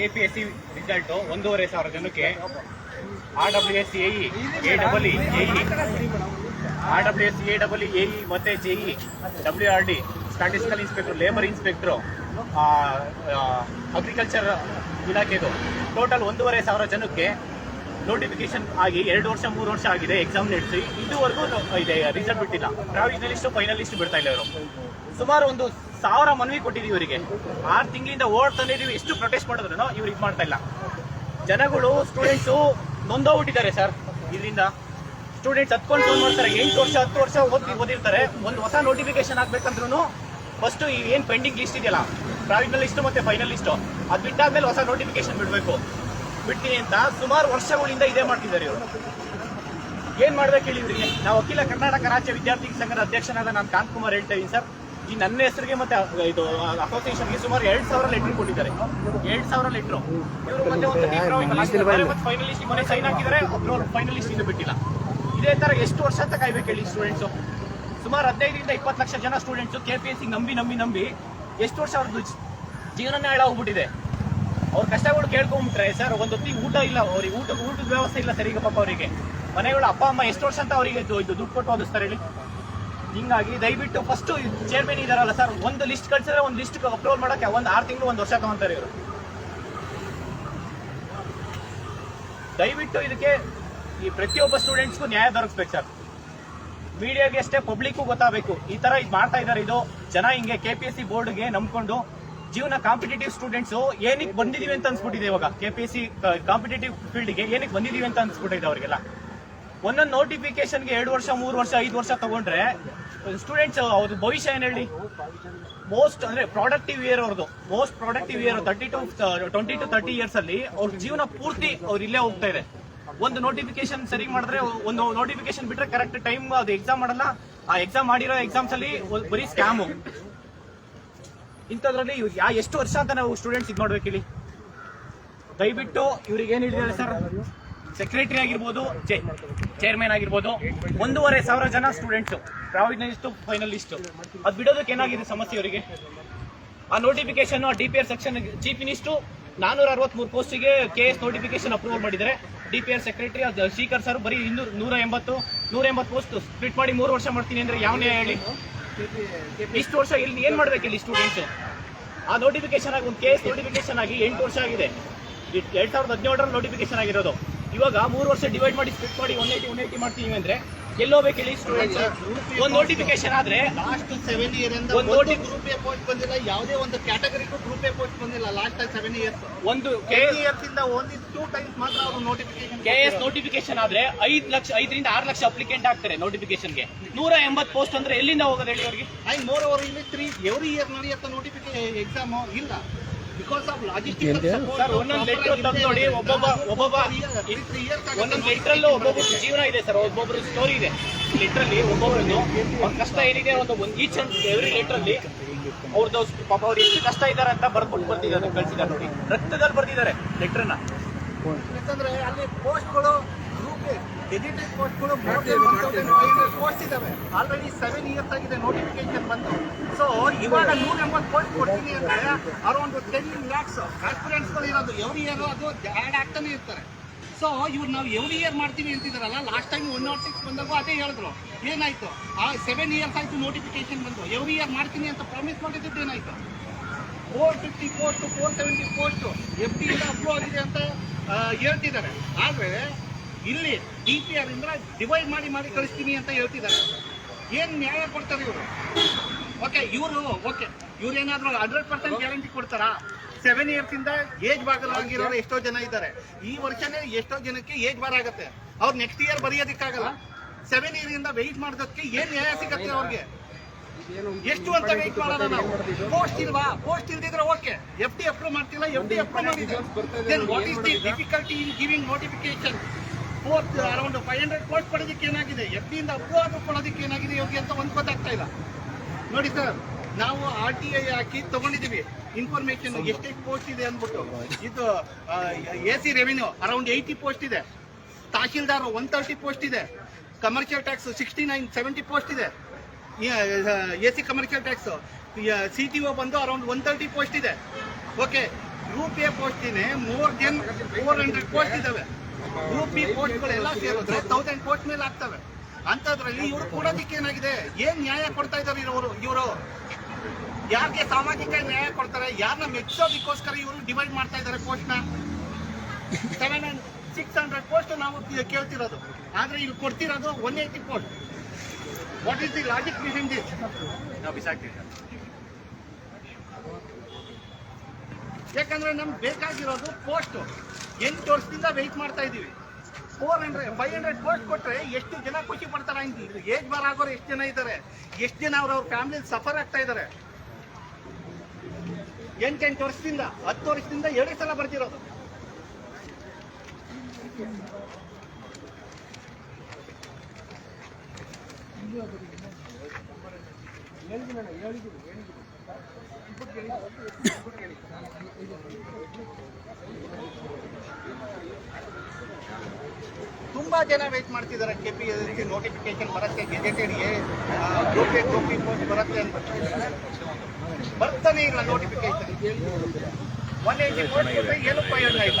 K P S C result ಒಂದೂವರೆ ಸಾವಿರ ಜನಕ್ಕೆ R W S A A double E A R W S A double A ಮತ್ತೆ JE E W R D statistical inspector labour inspector agriculture ಇಲಾಖೆದು total ಒಂದೂವರೆ ಸಾವಿರ ಜನಕ್ಕೆ notification ಆಗಿ ಎರಡು ವರ್ಷ, ಮೂರು ವರ್ಷ ಆಗಿದೆ ಎಕ್ಸಾಮ್ ನಡೆಸಿ ಇದುವರೆಗೂ ಇದೆ ರಿಸಲ್ಟ್ ಬಿಟ್ಟಿಲ್ಲ. ಪ್ರಾವಿಷನಲಿಸ್ಟ್ ಫೈನಲಿಸ್ಟ್ ಬಿಡ್ತಾ ಇಲ್ಲ ಅವರು ಸುಮಾರು ಒಂದು ಸಾವಿರ ಮನವಿ ಕೊಟ್ಟಿದ್ದೀವಿ ಇವರಿಗೆ. ಆರು ತಿಂಗಳಿಂದ ಓಡ್ತಾನೆ ಇದೀವಿ. ಎಷ್ಟು ಪ್ರೊಟೆಸ್ಟ್ ಮಾಡಿದ್ರು ಇವ್ರು ಇದು ಮಾಡ್ತಾ ಇಲ್ಲ. ಜನಗಳು ಸ್ಟೂಡೆಂಟ್ಸು ನೊಂದೋಗ್ಬಿಟ್ಟಿದ್ದಾರೆ ಸರ್ ಇದರಿಂದ ಸ್ಟೂಡೆಂಟ್ಸ್ ಹತ್ಕೊಂಡು ಫೋನ್ ಮಾಡ್ತಾರೆ. ಎಂಟು ವರ್ಷ, ಹತ್ತು ವರ್ಷ ಓದಿ ಓದಿರ್ತಾರೆ. ಒಂದು ಹೊಸ ನೋಟಿಫಿಕೇಶನ್ ಹಾಕ್ಬೇಕಂದ್ರೂ ಫಸ್ಟ್ ಏನು ಪೆಂಡಿಂಗ್ ಲಿಸ್ಟ್ ಇದೆಯಲ್ಲ ಪ್ರಾವಿಷನಲ್ ಲಿಸ್ಟ್ ಮತ್ತೆ ಫೈನಲ್ ಲಿಸ್ಟ್ ಅದು ಬಿಟ್ಟಾದ್ಮೇಲೆ ಹೊಸ ನೋಟಿಫಿಕೇಶನ್ ಬಿಡಬೇಕು. ಬಿಡ್ತೀನಿ ಅಂತ ಸುಮಾರು ವರ್ಷಗಳಿಂದ ಇದೇ ಮಾಡ್ತಿದ್ದಾರೆ ಇವರು. ಏನ್ ಮಾಡ್ಬೇಕು ಹೇಳಿ ಇವರಿಗೆ? ನಾವು ಅಖಿಲ ಕರ್ನಾಟಕ ರಾಜ್ಯ ವಿದ್ಯಾರ್ಥಿ ಸಂಘದ ಅಧ್ಯಕ್ಷನಾದ ನಾನು ಕಾಂತಕುಮಾರ್ ಹೇಳ್ತಾ ಇದ್ದೀನಿ ಸರ್ ಈ ನನ್ನ ಹೆಸರಿಗೆ ಮತ್ತೆ ಇದು ಅಸೋಸಿಯೇಷನ್ಗೆ ಸುಮಾರು ಎರಡ್ ಸಾವಿರ ಲೆಟರ್ ಕೊಟ್ಟಿದ್ದಾರೆ. ಎರಡ್ ಸಾವಿರ ಲೆಟರ್ ಇವರು ಮತ್ತೆ ಒಂದು ಫೈನಲಿಸ್ಟ್ ಮನೆ ಸೈನ್ ಹಾಕಿದ್ದಾರೆ. ಒಬ್ರು ಫೈನಲಿಸ್ಟ್ ಇದು ಬಿಟ್ಟಿಲ್ಲ. ಇದೇ ತರ ಎಷ್ಟು ವರ್ಷ ಅಂತ ಕಾಯ್ಬೇಕು ಹೇಳಿ ಸ್ಟೂಡೆಂಟ್ಸ್ ಸುಮಾರು ಹದಿನೈದರಿಂದ ಇಪ್ಪತ್ತು ಲಕ್ಷ ಜನ students K P S C ನಂಬಿ ನಂಬಿ ನಂಬಿ ಎಷ್ಟು ವರ್ಷ ಅವ್ರದ್ದು ಜೀವನನೇ ಹಾಳಾಗ್ಬಿಟ್ಟಿದೆ. ಅವ್ರ ಕಷ್ಟಗಳು ಕೇಳ್ಕೊಂಬಿಟ್ರೆ ಸರ್ ಒಂದು ಹೊತ್ತಿಗೆ ಊಟ ಇಲ್ಲ. ಅವ್ರಿಗೆ ಊಟ ಊಟದ ವ್ಯವಸ್ಥೆ ಇಲ್ಲ ಸರಿ ಈಗ ಪಾಪ ಅವರಿಗೆ. ಮನೆಗಳು ಅಪ್ಪ ಅಮ್ಮ ಎಷ್ಟು ವರ್ಷ ಅಂತ ಅವರಿಗೆ ದುಡ್ಡು ಕೊಟ್ಟು ಓದಿಸ್ತಾರೆ ಹೇಳಿ. ಹಿಂಗಾಗಿ ದಯವಿಟ್ಟು ಫಸ್ಟ್ ಚೇರ್ಮನ್ ಇದಾರಲ್ಲ ಸರ್ ಒಂದು ಲಿಸ್ಟ್ ಕಳ್ಸಿದ್ರೆ ಒಂದು ಲಿಸ್ಟ್ ಅಪ್ಲೋಡ್ ಮಾಡಕ್ಕೆ ಒಂದು ಆರು ತಿಂಗಳು ಒಂದು ವರ್ಷ ತಗೊಂತಾರೆ ಇವರು. ದಯವಿಟ್ಟು ಇದಕ್ಕೆ ಈ ಪ್ರತಿಯೊಬ್ಬ ಸ್ಟೂಡೆಂಟ್ಸ್ಗೂ ನ್ಯಾಯ ದೊರಕಿಸ್ಬೇಕು ಸರ್ ಮೀಡಿಯಾಗೆ ಅಷ್ಟೇ ಪಬ್ಲಿಕ್ಗೂ ಗೊತ್ತಾಗಬೇಕು. ಈ ತರ ಇದು ಮಾಡ್ತಾ ಇದ್ದಾರೆ ಇದು. ಜನ ಹಿಂಗೆ ಕೆ ಪಿ ಎಸ್ ಸಿ ಬೋರ್ಡ್ಗೆ ನಂಬ್ಕೊಂಡು ಜೀವನ ಕಾಂಪಿಟೇಟಿವ್ ಸ್ಟೂಡೆಂಟ್ಸ್ ಏನಕ್ಕೆ ಬಂದಿದೀವಿ ಅಂತ ಅನ್ಸ್ಬಿಟ್ಟಿದೆ ಇವಾಗ. K P S C competitive ಫೀಲ್ಡ್ಗೆ ಏನಕ್ಕೆ ಬಂದಿದೀವಿ ಅಂತ ಅನ್ಸ್ಬಿಟ್ಟಿದೆ ಅವರಿಗೆಲ್ಲ. ಒಂದೊಂದು ನೋಟಿಫಿಕೇಶನ್ಗೆ ಎರಡು ವರ್ಷ, ಮೂರು ವರ್ಷ, ಐದು ವರ್ಷ ತಗೊಂಡ್ರೆ ಸ್ಟೂಡೆಂಟ್ಸ್ ಅವ್ರದ್ದು ಭವಿಷ್ಯ ಏನು ಹೇಳಿ? ಮೋಸ್ಟ್ ಅಂದ್ರೆ ಪ್ರಾಡಕ್ಟಿವ್ ಇಯರ್ ಅವ್ರದ್ದು most productive year thirty to twenty to thirty years ಅಲ್ಲಿ ಅವ್ರ ಜೀವನ ಪೂರ್ತಿ ಅವ್ರು ಇಲ್ಲೇ ಹೋಗ್ತಾ ಇದೆ. ಒಂದು ನೋಟಿಫಿಕೇಶನ್ ಸರಿ ಮಾಡಿದ್ರೆ, ಒಂದು ನೋಟಿಫಿಕೇಶನ್ ಬಿಟ್ರೆ ಕರೆಕ್ಟ್ ಟೈಮ್ ಅದು ಎಕ್ಸಾಮ್ ಮಾಡಲ್ಲ. ಆ ಎಕ್ಸಾಮ್ ಮಾಡಿರೋ ಎಕ್ಸಾಮ್ಸ್ ಅಲ್ಲಿ ಬರೀ ಸ್ಕ್ಯಾಮ್ ಇಂಥದ್ರಲ್ಲಿ ಯಾವ ಎಷ್ಟು ವರ್ಷ ಅಂತ ನಾವು ಸ್ಟೂಡೆಂಟ್ಸ್ ಇದು ಮಾಡ್ಬೇಕು ಇಲ್ಲಿ ದಯವಿಟ್ಟು ಇವ್ರಿಗೆ ಏನ್ ಹೇಳಿದ್ದಾರೆ ಸರ್? ಸೆಕ್ರೆಟರಿ ಆಗಿರ್ಬೋದು ಚೇರ್ಮನ್ ಆಗಿರ್ಬೋದು, ಒಂದೂವರೆ ಸಾವಿರ ಜನ ಸ್ಟೂಡೆಂಟ್ಸ್ ಪ್ರಾವಿಷನಲಿಸ್ಟ್ ಫೈನಲಿಸ್ಟು ಅದು ಬಿಡೋದಕ್ಕೆ ಏನಾಗಿದೆ ಸಮಸ್ಯೆ ಅವರಿಗೆ? ಆ notification D P R section chief minister ನಾನೂರ ಅರವತ್ಮೂರು ಪೋಸ್ಟಿಗೆ ಕೆ ಎಸ್ ನೋಟಿಫಿಕೇಶನ್ ಅಪ್ರೂವಲ್ ಮಾಡಿದರೆ D P R secretary Shikar sir ಬರೀ ಇನ್ನೂರ ನೂರ ಎಂಬತ್ತು ನೂರ ಎಂಬತ್ತು ಪೋಸ್ಟ್ ಸ್ಪ್ಲಿಟ್ ಮಾಡಿ ಮೂರು ವರ್ಷ ಮಾಡ್ತೀನಿ ಅಂದರೆ ಯಾವನೇ ಹೇಳಿ? ಇಷ್ಟು ವರ್ಷ ಇಲ್ಲಿ ಏನು ಮಾಡಬೇಕು ಇಲ್ಲಿ ಸ್ಟೂಡೆಂಟ್ಸ್ ಆ ನೋಟಿಫಿಕೇಶನ್ ಆಗಿ, ಒಂದು ಕೆ ಎಸ್ ನೋಟಿಫಿಕೇಶನ್ ಆಗಿ ಎಂಟು ವರ್ಷ ಆಗಿದೆ. ಎರಡ್ ಸಾವಿರದ ಹದಿನೇಳರಲ್ಲಿ ನೋಟಿಫಿಕೇಶನ್ ಆಗಿರೋದು. ಇವಾಗ ಮೂರು ವರ್ಷ ಡಿವೈಡ್ ಮಾಡಿ ಸ್ಪ್ಲಿಟ್ ಮಾಡಿ ಒನ್ ಏಯ್ಟಿ ಒನ್ ಏಯ್ಟಿ ಮಾಡ್ತೀವಿ ಅಂದ್ರೆ ಎಲ್ಲೋಬೇಕು ಇಲ್ಲಿ ಸ್ಟೂಡೆಂಟ್ಸ್ ಒಂದು ನೋಟಿಫಿಕೇಶನ್ ಆದ್ರೆ ಲಾಸ್ಟ್ ಸೆವೆನ್ ಇಯರ್ ಒಂದು ಗ್ರೂಪ್ ಎ ಪೋಸ್ಟ್ ಬಂದಿಲ್ಲ ಯಾವುದೇ ಒಂದು ಕ್ಯಾಟಗರಿಗೂ ಗ್ರೂಪ್ ಎ ಪೋಸ್ಟ್ ಬಂದಿಲ್ಲ ಲಾಸ್ಟ್ ಸೆವೆನ್ ಇಯರ್ಸ್ ಒಂದು ಕೆ ಇಯರ್ಸ್ ಇಂದ ಓನ್ಲಿ ಟೂ ಟೈಮ್ಸ್ ಮಾತ್ರ ಅವರು ನೋಟಿಫಿಕೇಶನ್ ಕೆ ಎಸ್ ನೋಟಿಫಿಕೇಶನ್ ಆದ್ರೆ ಐದು ಲಕ್ಷ ಐದರಿಂದ ಆರು ಲಕ್ಷ ಅಪ್ಲಿಕೆಂಟ್ ಆಗ್ತಾರೆ ನೋಟಿಫಿಕೇಶನ್ಗೆ ನೂರ ಎಂಬತ್ತು ಪೋಸ್ಟ್ ಅಂದ್ರೆ ಎಲ್ಲಿಂದ ಹೋಗೋದು ಹೇಳಿ ಅವ್ರಿಗೆ ಐ ಮೋರ್ ಓವರ್ ಇಲ್ಲಿ ತ್ರೀ ಎವ್ರಿ ಇಯರ್ ನಡೆಯುತ್ತ ನೋಟಿಫಿಕೇಶನ್ ಎಕ್ಸಾಮ್ ಇಲ್ಲ. ಸರ್ ಒಂದೊಂದು ಲೆಟರ್ ತಂದು ನೋಡಿ ಒಬ್ಬೊಬ್ಬ ಒಬ್ಬೊಬ್ಬ ಒಂದೊಂದು ಲೆಟ್ರಲ್ಲೂ ಒಬ್ಬೊಬ್ಬರ ಜೀವನ ಇದೆ ಸರ್ ಒಬ್ಬೊಬ್ಬರ ಸ್ಟೋರಿ ಇದೆ. ಲೆಟ್ರಲ್ಲಿ ಒಬ್ಬೊಬ್ರದ್ದು. ಅವ್ರ ಕಷ್ಟ ಏನಿದೆ ಒಂದು ಒಂದು ಈಚ್ ಅಂಡ್ ಎವ್ರಿ ಲೆಟ್ರಲ್ಲಿ ಅವ್ರದ್ದು ಪಾಪ ಅವ್ರು ಎಷ್ಟು ಕಷ್ಟ ಇದ್ದಾರೆ ಅಂತ ಬರ್ಕೊಂಡು ಬರ್ತಿದ್ದಾರೆ ಕಳ್ಸಿದ್ದಾರೆ ನೋಡಿ. ರಕ್ತದಲ್ಲಿ ಬರ್ದಿದ್ದಾರೆ ಲೆಟ್ರನ್ನ ಯಾಕಂದ್ರೆ ಅಲ್ಲಿ ಪೋಸ್ಟ್ಗಳು ಗ್ರೂಪ್ ಎಡಿಟೆಡ್ ಪೋಸ್ಟ್ಗಳು ಕೋರ್ಸ್ ಇದಾವೆ. ಆಲ್ರೆಡಿ ಸೆವೆನ್ ಇಯರ್ಸ್ ಆಗಿದೆ ನೋಟಿಫಿಕೇಶನ್ ಬಂದು ಸೊ ಇವಾಗ ನೂರ ಎಂಬತ್ತು ಪೋಸ್ಟ್ ಕೊಡ್ತೀನಿ ಅಂದ್ರೆ ಅರೌಂಡ್ ಟೆನ್ ಲ್ಯಾಕ್ಸ್ ಆಸ್ಪಿರೆಂಟ್ಸ್ಗಳು ಇರೋದು. ಎವ್ರಿ ಇಯರ್ ಅದು ಆ್ಯಡ್ ಆಗ್ತಾನೆ ಇರ್ತಾರೆ. ಸೊ ಇವ್ರು ನಾವು ಎವ್ರಿ ಇಯರ್ ಮಾಡ್ತೀವಿ ಅಂತಿದಾರಲ್ಲ last time one nought six ಬಂದಾಗ ಅದೇ ಹೇಳಿದ್ರು. ಏನಾಯ್ತು? ಆ ಸೆವೆನ್ ಇಯರ್ಸ್ ಆಯಿತು ನೋಟಿಫಿಕೇಶನ್ ಬಂದು ಎವ್ರಿ ಇಯರ್ ಮಾಡ್ತೀನಿ ಅಂತ ಪ್ರಾಮಿಸ್ ಮಾಡಿದ್ದು ಏನಾಯ್ತು? Four fifty post four seventy post F D ಇಂದ ಅಪ್ರೂವ್ ಆಗಿದೆ ಅಂತ ಹೇಳ್ತಿದ್ದಾರೆ ಆದರೆ ಇಲ್ಲಿ ಡಿ ಪಿ ಆರ್ ಇಂದ ಡಿವೈಡ್ ಮಾಡಿ ಮಾಡಿ ಕಳಿಸ್ತೀನಿ ಅಂತ ಹೇಳ್ತಿದ್ದಾರೆ. ಏನು ನ್ಯಾಯ ಕೊಡ್ತಾರೆ ಇವರು? ಓಕೆ ಇವರು ಓಕೆ ಇವ್ರು ಏನಾದರೂ ಹಂಡ್ರೆಡ್ ಪರ್ಸೆಂಟ್ ಗ್ಯಾರಂಟಿ ಕೊಡ್ತಾರಾ? ಸೆವೆನ್ ಇಯರ್ಸ್ ಇಂದ ಏಜ್ ಬಾರ್ ಆಗಿರೋರು ಎಷ್ಟೋ ಜನ ಇದ್ದಾರೆ. ಈ ವರ್ಷನೇ ಎಷ್ಟೋ ಜನಕ್ಕೆ ಏಜ್ ಬಾರ್ ಆಗುತ್ತೆ. ಅವ್ರು ನೆಕ್ಸ್ಟ್ ಇಯರ್ ಬರೆಯೋದಕ್ಕಾಗಲ್ಲ. ಸೆವೆನ್ ಇಯರ್ ಇಂದ ವೆಯ್ಟ್ ಮಾಡೋದಕ್ಕೆ ಏನ್ ನ್ಯಾಯ ಸಿಗತ್ತೆ ಅವ್ರಿಗೆ? ಎಷ್ಟು ಅಂತ ವೆಯ್ಟ್ ಮಾಡೋಣ ಪೋಸ್ಟ್ ಇಲ್ವಾ? ಪೋಸ್ಟ್ ಇಲ್ದಿದ್ರೆ ಓಕೆ ಎಫ್ ಡಿ ಅಪ್ರೂವ್ ಮಾಡ್ತಿಲ್ಲ ಎಫ್ ಡಿ ಅಪ್ರೂವ್ ಮಾಡಿದೆ. What is the difficulty in giving notification for around five hundred post ಪಡೆದಕ್ಕೆ ಏನಾಗಿದೆ? ಎಫ್ ಡಿಯಿಂದ ಇಂದ ಅಪ್ರೂವ್ ಕೊಡೋದಕ್ಕೆ ಏನಾಗಿದೆ ಯೋಗ್ಯ ಅಂತ ಒಂದು ಗೊತ್ತಾಗ್ತಾ ಇಲ್ಲ. ನೋಡಿ ಸರ್ ನಾವು ಆರ್ ಟಿ ಐ ಹಾಕಿ ತಗೊಂಡಿದೀವಿ ಇನ್ಫಾರ್ಮೇಶನ್ ಎಷ್ಟೇ ಪೋಸ್ಟ್ ಇದೆ ಅಂದ್ಬಿಟ್ಟು. ಇದು A C revenue around eighty post ಇದೆ. ತಹಶೀಲ್ದಾರ್ ಒನ್ ತರ್ಟಿ ಪೋಸ್ಟ್ ಇದೆ. Commercial tax sixty nine seventy post ಇದೆ A C commercial tax C T O ಬಂದು ಅರೌಂಡ್ ಒನ್ ತರ್ಟಿ ಪೋಸ್ಟ್ ಇದೆ. ಓಕೆ ಗ್ರೂಪ್ ಎ ಪೋಸ್ಟ್ ಇದೆ. More than four hundred post ಇದಾವೆ. Group B ಕೋರ್ಟ್ಗಳೆಲ್ಲ ಸೇರಿದ್ರೆ thousand court ಮೇಲೆ ಆಗ್ತವೆ. ಅಂತದ್ರಲ್ಲಿ ಇವರು ಕೊಡೋದಕ್ಕೆ ಏನಾಗಿದೆ? ಏನ್ ನ್ಯಾಯ ಕೊಡ್ತಾ ಇದ್ದಾರೆ ಇವರು ಇವರು? ಯಾರಿಗೆ ಸಾಮಾಜಿಕ ನ್ಯಾಯ ಕೊಡ್ತಾರೆ? ಯಾರನ್ನ ಮೆಚ್ಚೋದಕ್ಕೋಸ್ಕರ ಇವರು ಡಿವೈಡ್ ಮಾಡ್ತಾ ಇದ್ದಾರೆ ಪೋಸ್ಟ್ನ seven and six hundred post ನಾವು ಕೇಳ್ತಿರೋದು. ಆದ್ರೆ ಇವ್ರು ಕೊಡ್ತಿರೋದು one eighty post what is the logic behind this ನಾವು ಬಿಸಾಕ್ತೀವಿ ಯಾಕಂದ್ರೆ ನಮ್ಗೆ ಬೇಕಾಗಿರೋದು ಪೋಸ್ಟ್ ಎಂಟು ವರ್ಷದಿಂದ ವೆಯ್ಟ್ ಮಾಡ್ತಾ ಇದೀವಿ. Four hundred five hundred post ಕೊಟ್ಟರೆ ಎಷ್ಟು ಜನ ಖುಷಿ ಪಡ್ತಾರೆ ಅಂತ ಏಜ್ ಬಾರ್ ಆಗೋರು ಎಷ್ಟು ಜನ ಇದ್ದಾರೆ? ಎಷ್ಟು ಜನ ಅವ್ರ ಅವ್ರ ಫ್ಯಾಮಿಲಿ ಸಫರ್ ಆಗ್ತಾ ಇದ್ದಾರೆ? ಎಂಟೆಂಟು ವರ್ಷದಿಂದ, ಹತ್ತು ವರ್ಷದಿಂದ ಎರಡು ಸಲ ಬರ್ತಿರೋದು. ತುಂಬಾ ಜನ ವೇಟ್ ಮಾಡ್ತಿದ್ದಾರೆ K P S C notification ಬರುತ್ತೆ ಗೆಜೆಟೆಡ್ಗೆ ಗ್ರೂಪಿ ಗ್ರೂಪಿ ಪೋಸ್ಟ್ ಬರುತ್ತೆ ಅಂತ ಬರ್ತಾನೆ ಇಲ್ಲ ನೋಟಿಫಿಕೇಶನ್ ಒನ್ ಕಾರಣ ಕಾರಣ ಕೊಟ್ಟರೆ ಏನು ಉಪಯೋಗ ಇಲ್ಲ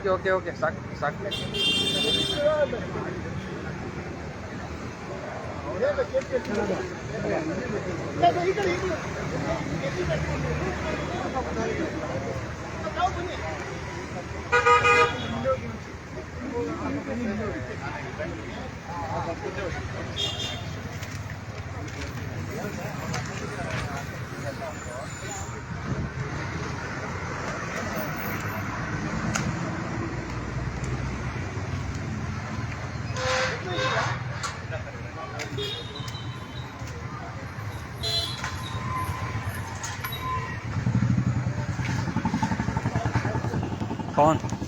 ಓಕೆ ಓಕೆ ಓಕೆ ಸಾಕು ಸಾಕು on.